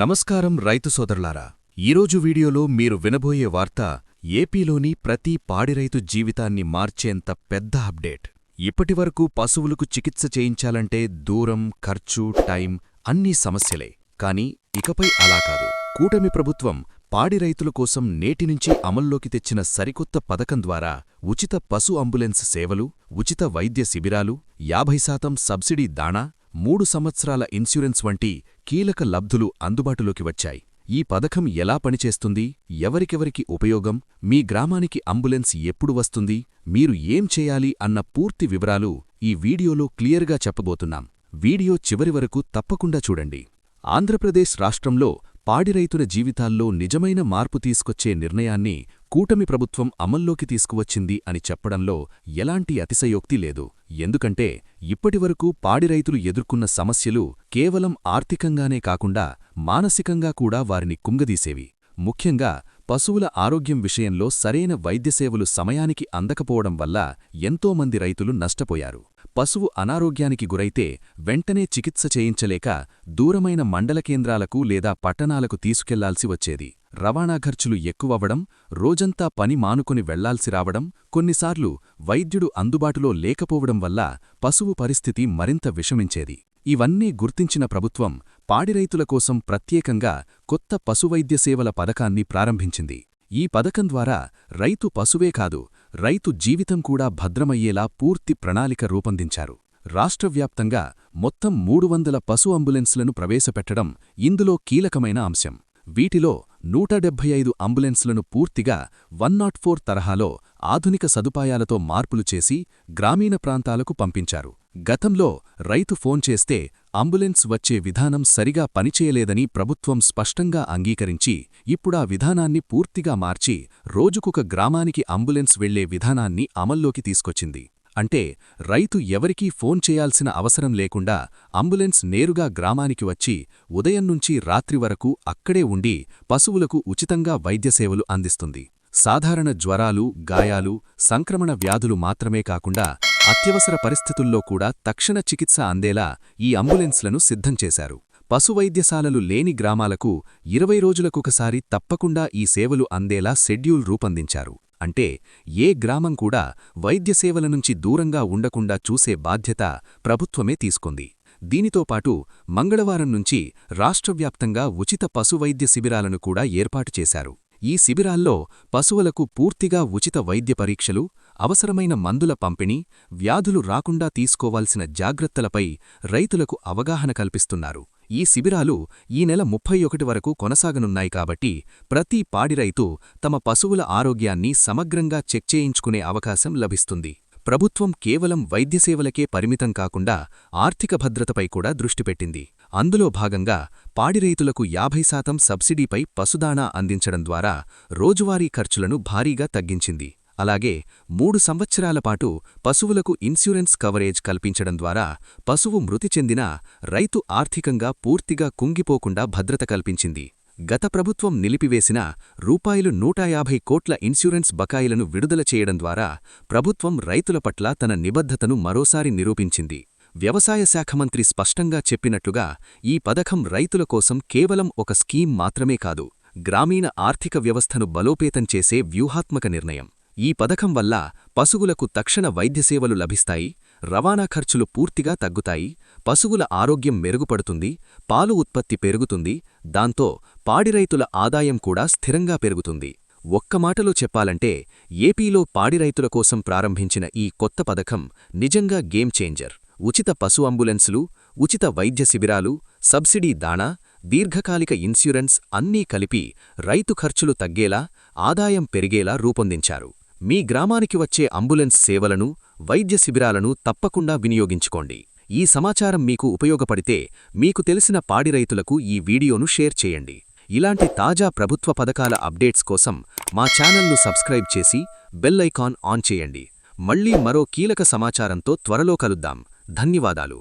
నమస్కారం రైతు సోదరులారా. ఈరోజు వీడియోలో మీరు వినబోయే వార్త ఏపీలోని ప్రతి పాడిరైతు జీవితాన్ని మార్చేంత పెద్ద అప్డేట్. ఇప్పటివరకు పశువులకు చికిత్స చేయించాలంటే దూరం ఖర్చు టైం అన్నీ సమస్యలే. కాని ఇకపై అలా కాదు. కూటమి ప్రభుత్వం పాడి రైతుల కోసం నేటి నుంచి అమల్లోకి తెచ్చిన సరికొత్త పథకం ద్వారా ఉచిత పశు అంబులెన్స్ సేవలు ఉచిత వైద్య శిబిరాలు యాభై శాతం సబ్సిడీ దాణా మూడు సంవత్సరాల ఇన్సూరెన్స్ వంటి కీలక లబ్ధులు అందుబాటులోకి వచ్చాయి. ఈ పథకం ఎలా పనిచేస్తుంది? ఎవరికెవరికి ఉపయోగం? మీ గ్రామానికి అంబులెన్స్ ఎప్పుడు వస్తుంది? మీరు ఏం చేయాలి? అన్న పూర్తి వివరాలు ఈ వీడియోలో క్లియర్గా చెప్పబోతున్నాం. వీడియో చివరి వరకు తప్పకుండా చూడండి. ఆంధ్రప్రదేశ్ రాష్ట్రంలో పాడి రైతుల జీవితాల్లో నిజమైన మార్పు తీసుకొచ్చే నిర్ణయాన్ని కూటమి ప్రభుత్వం అమల్లోకి తీసుకువచ్చింది అని చెప్పడంలో ఎలాంటి అతిశయోక్తి లేదు. ఎందుకంటే ఇప్పటివరకు పాడి రైతులు ఎదుర్కొన్న సమస్యలు కేవలం ఆర్థికంగానే కాకుండా మానసికంగా కూడా వారిని కుంగదీసేవి. ముఖ్యంగా పశువుల ఆరోగ్యం విషయంలో సరైన వైద్యసేవలు సమయానికి అందకపోవడం వల్ల ఎంతోమంది రైతులు నష్టపోయారు. పశువు అనారోగ్యానికి గురైతే వెంటనే చికిత్స చేయించలేక దూరమైన మండల కేంద్రాలకు లేదా పట్టణాలకు తీసుకెళ్ళాల్సి వచ్చేది. రవాణా ఖర్చులు ఎక్కువవ్వడం రోజంతా పని మానుకుని వెళ్ళాల్సి రావడం కొన్నిసార్లు వైద్యుడు అందుబాటులో లేకపోవడం వల్ల పశువు పరిస్థితి మరింత విషమించేది. ఇవన్నీ గుర్తించిన ప్రభుత్వం పాడిరైతుల కోసం ప్రత్యేకంగా కొత్త పశువైద్య సేవల పథకాన్ని ప్రారంభించింది. ఈ పథకం ద్వారా రైతు పశువే కాదు రైతు జీవితం కూడా భద్రమయ్యేలా పూర్తి ప్రణాళిక రూపొందించారు. రాష్ట్రవ్యాప్తంగా మొత్తం మూడు వందల పశు అంబులెన్స్లను ప్రవేశపెట్టడం ఇందులో కీలకమైన అంశం. వీటిలో నూట డెబ్బై ఐదు అంబులెన్స్లను పూర్తిగా వన్ నాట్ ఫోర్ తరహాలో ఆధునిక సదుపాయాలతో మార్పులు చేసి గ్రామీణ ప్రాంతాలకు పంపించారు. గతంలో రైతు ఫోన్ చేస్తే అంబులెన్స్ వచ్చే విధానం సరిగా పనిచేయలేదని ప్రభుత్వం స్పష్టంగా అంగీకరించి ఇప్పుడా విధానాన్ని పూర్తిగా మార్చి రోజుకొక గ్రామానికి అంబులెన్స్ వెళ్ళే విధానాన్ని అమల్లోకి తీసుకొచ్చింది. అంటే రైతు ఎవరికీ ఫోన్ చేయాల్సిన అవసరం లేకుండా అంబులెన్స్ నేరుగా గ్రామానికి వచ్చి ఉదయం నుంచి రాత్రి వరకు అక్కడే ఉండి పశువులకు ఉచితంగా వైద్యసేవలు అందిస్తుంది. సాధారణ జ్వరాలు గాయాలు సంక్రమణ వ్యాధులు మాత్రమే కాకుండా అత్యవసర పరిస్థితుల్లో కూడా తక్షణ చికిత్స అందేలా ఈ అంబులెన్స్లను సిద్ధం చేశారు. పశువైద్యశాలలు లేని గ్రామాలకు ఇరవై రోజులకొకసారి తప్పకుండా ఈ సేవలు అందేలా షెడ్యూల్ రూపొందించారు. అంటే ఏ గ్రామం కూడా వైద్యసేవల నుంచి దూరంగా ఉండకుండా చూసే బాధ్యత ప్రభుత్వమే తీసుకుంది. దీనితో పాటు మంగళవారం నుంచి రాష్ట్రవ్యాప్తంగా ఉచిత పశువైద్య శిబిరాలను కూడా ఏర్పాటు చేశారు. ఈ శిబిరాల్లో పశువులకు పూర్తిగా ఉచిత వైద్య పరీక్షలు అవసరమైన మందుల పంపిణీ వ్యాధులు రాకుండా తీసుకోవాల్సిన జాగ్రత్తలపై రైతులకు అవగాహన కల్పిస్తున్నారు. ఈ శిబిరాలు ఈ నెల ముప్పై ఒకటి వరకు కొనసాగనున్నాయి కాబట్టి ప్రతి పాడి రైతు తమ పశువుల ఆరోగ్యాన్ని సమగ్రంగా చెక్ చేయించుకునే అవకాశం లభిస్తుంది. ప్రభుత్వం కేవలం వైద్యసేవలకే పరిమితం కాకుండా ఆర్థిక భద్రతపై కూడా దృష్టిపెట్టింది అందులో భాగంగా పాడి రైతులకు యాభై శాతం సబ్సిడీపై పశుదాణా అందించడం ద్వారా రోజువారీ ఖర్చులను భారీగా తగ్గించింది. అలాగే మూడు సంవత్సరాల పాటు పశువులకు ఇన్సూరెన్స్ కవరేజ్ కల్పించడం ద్వారా పశువు మృతి చెందినా రైతు ఆర్థికంగా పూర్తిగా కుంగిపోకుండా భద్రత కల్పించింది. గత ప్రభుత్వం నిలిపివేసిన రూపాయలు నూట యాభై కోట్ల ఇన్సూరెన్స్ బకాయిలను విడుదల చేయడం ద్వారా ప్రభుత్వం రైతుల పట్ల తన నిబద్ధతను మరోసారి నిరూపించింది. వ్యవసాయ శాఖ మంత్రి స్పష్టంగా చెప్పినట్లుగా ఈ పథకం రైతుల కోసం కేవలం ఒక స్కీం మాత్రమే కాదు గ్రామీణ ఆర్థిక వ్యవస్థను బలోపేతం చేసే వ్యూహాత్మక నిర్ణయం. ఈ పథకం వల్ల పశువులకు తక్షణ వైద్యసేవలు లభిస్తాయి రవాణా ఖర్చులు పూర్తిగా తగ్గుతాయి పశువుల ఆరోగ్యం మెరుగుపడుతుంది పాలు ఉత్పత్తి పెరుగుతుంది దాంతో పాడిరైతుల ఆదాయం కూడా స్థిరంగా పెరుగుతుంది. ఒక్క మాటలో చెప్పాలంటే ఏపీలో పాడిరైతుల కోసం ప్రారంభించిన ఈ కొత్త పథకం నిజంగా గేమ్ చేంజర్. ఉచిత పశు అంబులెన్సులు ఉచిత వైద్య శిబిరాలు సబ్సిడీ దాణా దీర్ఘకాలిక ఇన్సూరెన్స్ అన్నీ కలిపి రైతు ఖర్చులు తగ్గేలా ఆదాయం పెరిగేలా రూపొందించారు. మీ గ్రామానికి వచ్చే అంబులెన్స్ సేవలను వైద్య శిబిరాలను తప్పకుండా వినియోగించుకోండి. ఈ సమాచారం మీకు ఉపయోగపడితే మీకు తెలిసిన పాడి రైతులకు ఈ వీడియోను షేర్ చేయండి. ఇలాంటి తాజా ప్రభుత్వ పథకాల అప్డేట్స్ కోసం మా ఛానల్ను సబ్స్క్రైబ్ చేసి బెల్ ఐకాన్ ఆన్ చేయండి. మళ్ళీ మరో కీలక సమాచారంతో త్వరలో కలుద్దాం. ధన్యవాదాలు.